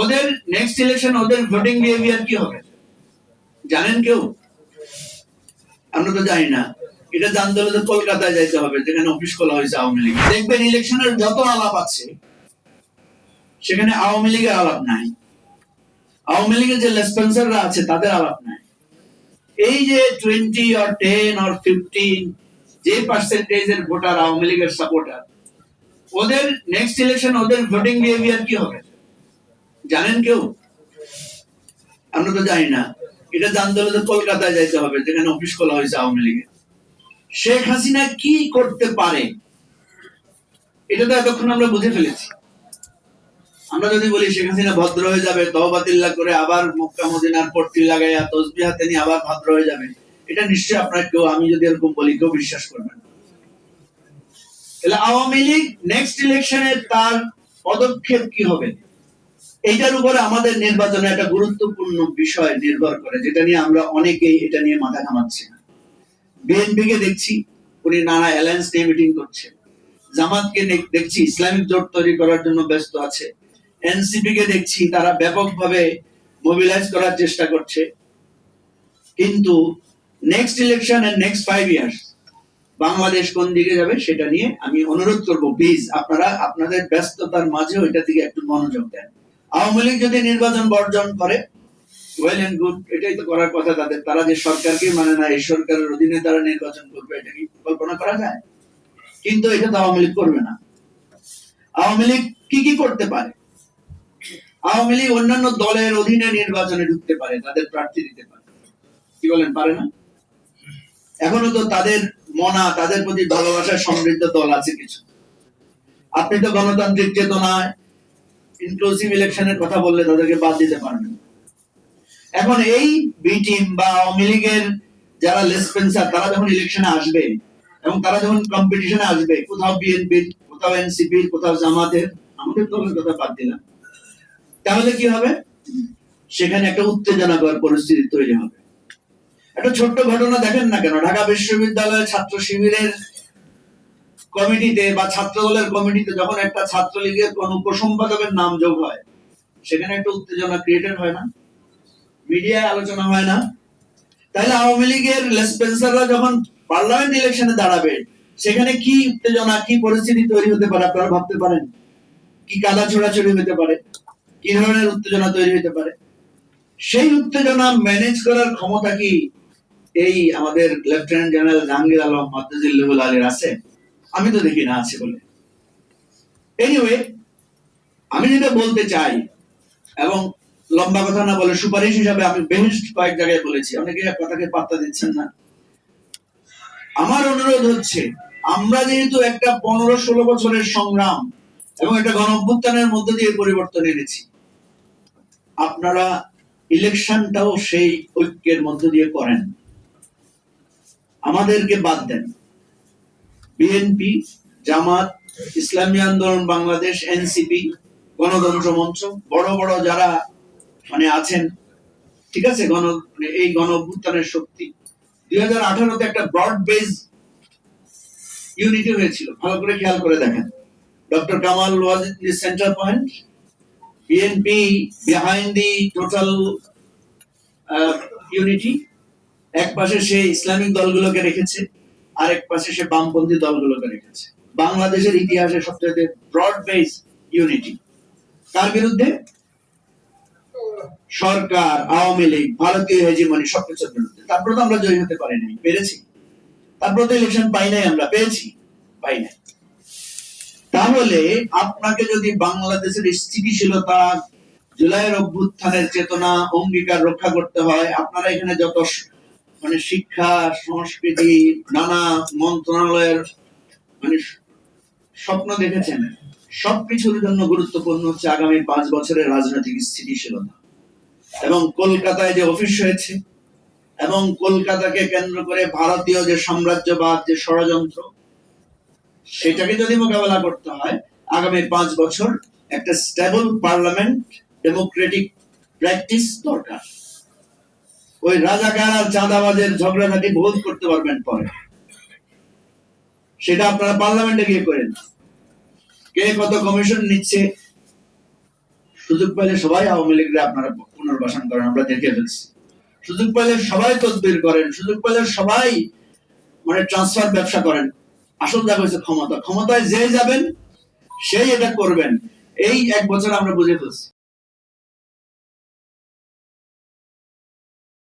ওদের next election ওদের voting behaviour কি হবে? জানেন কেউ? আমরা তো জানি না। এটা জানতে হলে তো কলকাতায় যাইতে হবে, যেখানে অফিস খোলা হয়েছে আওয়ামী লীগ। দেখবেন ইলেকশনের যত আলাপ আছে, সেখানে আওয়ামী লীগের আলাপ নাই। আওয়ামী লীগের যে লেসপেন্সাররা আছে, তাদের আলাপ নাই। এই যে twenty or ten or fifteen যে পার্সেন্টেজের ভোটার আওয়ামী লীগের সাপোর্টার ওদের নেক্সট ইলেকশন ওদের ভোটিং বিহেভিয়ার কি হবে? জানেন কেউ? আমরা তো জানি না। এটা জানতে হলে তো কলকাতায় যাইতে হবে, যেখানে অফিস খোলা হয়েছে আওয়ামী লীগের শেখ হাসিনা কি করতে পারে? এটা তো এতক্ষণ আমরা বুঝে ফেলেছি। আমরা যদি বলি শেখ হাসিনা ভদ্র হয়ে যাবে তহবাতিল্লা করে আবার মক্কা, মদিনার পট্টি লাগাইয়া তসবি হাতে নিয়ে আবার ভদ্র হয়ে যাবে, এটা নিশ্চয়ই আপনার কেউ, আমি যদি এরকম বলি, কেউ বিশ্বাস করবেন। তাহলে আওয়ামী লীগ নেক্সট ইলেকশনে তার পদক্ষেপ কি হবে? এইটার উপরে আমাদের নির্বাচনে একটা গুরুত্বপূর্ণ বিষয় নির্ভর করে, যেটা নিয়ে আমরা অনেকেই এটা নিয়ে মাথা ঘামাচ্ছি না। বিএনপি কে দেখছি, উনি নানা অ্যালায়েন্স নিয়ে মিটিং করছে। জামাতকে দেখছি, ইসলামিক জোট তৈরি করার জন্য ব্যস্ত আছে। এনসিপি কে দেখছি, তারা ব্যাপকভাবে মোবিলাইজ করার চেষ্টা করছে। কিন্তু next election and next five years Bangladesh কোন দিকে যাবে সেটা নিয়ে আমি অনুরোধ করব প্লিজ আপনারা আপনাদের ব্যস্ততার মাঝে ওইটা দিকে একটু মনোযোগ দেন। আওয়ামী লীগ যদি নির্বাচন বর্জন করে ওয়েল এন্ড গুড এটাই তো করার কথা তাদের। তারা যে সরকারকে মানে না, এই সরকারের অধীনে তারা নির্বাচন করবে, এটা কি কল্পনা করা যায়? কিন্তু এটা তো আওয়ামী লীগ করবে না। আওয়ামী লীগ কি কি করতে পারে? আওয়ামী লীগ অন্যান্য দলের অধীনে নির্বাচনে ঢুকতে পারে, তাদের প্রার্থী দিতে পারে। কি বলেন, পারে না? এখনও তো তাদের মনা, তাদের প্রতি ভালোবাসার সমৃদ্ধ দল আছে কিছু। আপনি তো গণতান্ত্রিক চেতনায় ইনক্লুসিভ ইলেকশনের কথা বললে তাদেরকে বাদ দিতে পারবেন এখন এই বি টিম বা আওয়ামী লীগের যারা লেসপেন্সার তারা যখন ইলেকশনে আসবে এবং তারা যখন কম্পিটিশনে আসবে, কোথাও বিএনপির কোথাও এনসিপির কোথাও জামাতের আমাদের দলের কথা বাদ দিলাম। তাহলে কি হবে? সেখানে একটা উত্তেজনাকর পরিস্থিতি তৈরি হবে। একটা ছোট্ট ঘটনা দেখেন না কেন? ঢাকা বিশ্ববিদ্যালয়ের ছাত্র শিবিরের কমিটিতে বা ছাত্র দলের কমিটিতে যখন একটা ছাত্রলীগের কোন উপসম্পাদকের নাম যোগ হয়, সেখানে একটা উত্তেজনা ক্রিয়েটেড হয় না মিডিয়ায় আলোচনা হয় না। তাহলে আওয়ামী লীগের লেসপেন্সাররা যখন পার্লামেন্ট ইলেকশনে দাঁড়াবে, সেখানে কি উত্তেজনা, কি পরিস্থিতি তৈরি হতে পারে আপনারা ভাবতে পারেন? কি কাদা ছোড়াছড়ি হতে পারে? কি ধরনের উত্তেজনা তৈরি হতে পারে? সেই উত্তেজনা ম্যানেজ করার ক্ষমতা কি এই আমাদের লেফটেন্যান্ট জেনারেল জাহাঙ্গীর আলম মাদ্রাজিল্লুল আলীর আছে? আমি তো দেখি না আছে বলে। এনিওয়ে আমি যেটা বলতে চাই, এবং লম্বা কথা না বলে সুপারিশ হিসাবে আমি বেশ কয়েক জায়গায় বলেছি, অনেকে কথাকে পাত্তা দিচ্ছেন না। আমার অনুরোধ হচ্ছে, আমরা যেহেতু একটা পনেরো ষোলো বছরের সংগ্রাম এবং একটা গণ অভ্যুত্থানের মধ্য দিয়ে পরিবর্তন এনেছি, আপনারা ইলেকশনটাও সেই ঐক্যের মধ্য দিয়ে করেন। আমাদেরকে বাদ দেন। বিএনপি জামাত, ইসলামী আন্দোলন, বাংলাদেশ এনসিপি গণতন্ত্র মঞ্চ, বড় বড় যারা মানে আছেন, ঠিক আছে, গণ মানে এই গণ অভ্যুত্থানের শক্তি। দুই হাজার আঠারোতে একটা ব্রড বেস ইউনিটি হয়েছিল, ভালো করে খেয়াল করে দেখেন। Doctor Kamal was the centre point BNP behind the total unity এক পাশে সে ইসলামিক দলগুলোকে রেখেছে। আর এক পাশে সে বামপন্থী দলগুলোকে রেখেছে। বাংলাদেশের ইতিহাসে সবচেয়ে ব্রড বেস ইউনিটি তার বিরুদ্ধে? সরকার, আওয়ামী লীগ, ভারতীয় হেজিমনি সবকিছুর বিরুদ্ধে। তারপরে তো আমরা জয়ী হতে পারি নাই পেরেছি। তারপরে তো ইলেকশন পাই নাই আমরা, পেয়েছি, পাই নাই। তাহলে আপনাকে যদি বাংলাদেশের স্থিতিশীলতা, জুলাইয়ের অভ্যুত্থানের চেতনা, অঙ্গীকার রক্ষা করতে হয়, আপনারা এখানে যত মানে শিক্ষা, সংস্কৃতি, নানা মন্ত্রণালয়ের মানে স্বপ্ন দেখেছেন। সবকিছুর জন্য গুরুত্বপূর্ণ হচ্ছে আগামী পাঁচ বছরের রাজনৈতিক স্থিতিশীলতা। এবং কলকাতায় যে অফিস হয়েছে, এবং কলকাতাকে কেন্দ্র করে ভারতীয় যে সাম্রাজ্যবাদ, যে ষড়যন্ত্র, সেটাকে যদি মোকাবেলা করতে হয়, আগামী পাঁচ বছর একটা স্টেবল পার্লামেন্ট, ডেমোক্রেটিক প্র্যাকটিস দরকার। ওই রাজাকার আর চাঁদাবাজের ঝগড়াঝাটি বোধ করতে পারবেন পরে। সেটা আপনারা পার্লামেন্টে গিয়ে করেন। কে কত কমিশন নিচ্ছে, সুযোগ পাইলে সবাই আওয়ামী লীগরা আপনারা পুনর্বাসন করেন, আমরা দেখে ফেলছি। সুযোগ পাইলে সবাই তদবির করেন, সুযোগ পাইলে সবাই মানে ট্রান্সফার ব্যবসা করেন। আসল দেখা হচ্ছে ক্ষমতা। ক্ষমতায় যে যাবেন, সেই এটা করবেন। এই এক বছর আমরা বুঝে ফেলছি।